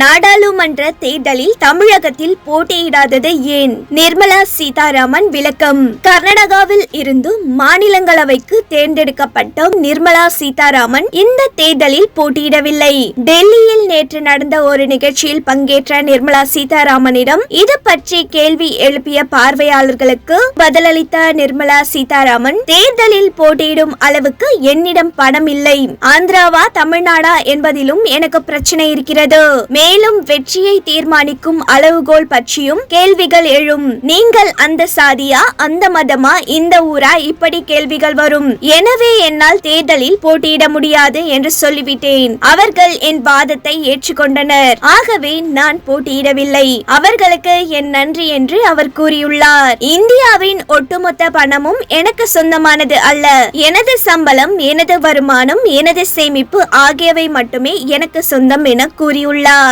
நாடாளுமன்ற தேர்தலில் தமிழகத்தில் போட்டியிடாதது ஏன்? நிர்மலா சீதாராமன் விளக்கம். கர்நாடகாவில் இருந்து மாநிலங்களவைக்கு தேர்ந்தெடுக்கப்பட்ட நிர்மலா சீதாராமன். இந்த தேர்தலில் போட்டியிடவில்லை. டெல்லியில் நேற்று நடந்த ஒரு நிகழ்ச்சியில் பங்கேற்ற நிர்மலா சீதாராமனிடம் இது பற்றி கேள்வி எழுப்பிய பார்வையாளர்களுக்கு பதிலளித்த நிர்மலா சீதாராமன் தேர்தலில் போட்டியிடும் அளவுக்கு என்னிடம் பணம் இல்லை. ஆந்திராவா தமிழ்நாடா என்பதிலும் எனக்கு பிரச்சனை இருக்கிறது. மேலும் வெற்றியை தீர்மானிக்கும் அளவுகோல் பற்றியும் கேள்விகள் எழும். நீங்கள் அந்த சாதியா அந்த மதமா இந்த ஊரா? இப்படி கேள்விகள் வரும். எனவே என்னால் தேர்தலில் போட்டியிட முடியாது என்று சொல்லிவிட்டேன். அவர்கள் என் வாதத்தை ஏற்றுக்கொண்டனர். ஆகவே நான் போட்டியிடவில்லை. அவர்களுக்கு என் நன்றி என்று அவர் கூறியுள்ளார். இந்தியாவின் ஒட்டுமொத்த பணமும் எனக்கு சொந்தமானது அல்ல. எனது சம்பளம் எனது வருமானம் எனது சேமிப்பு ஆகியவை மட்டுமே எனக்கு சொந்தம் என கூறியுள்ளார்.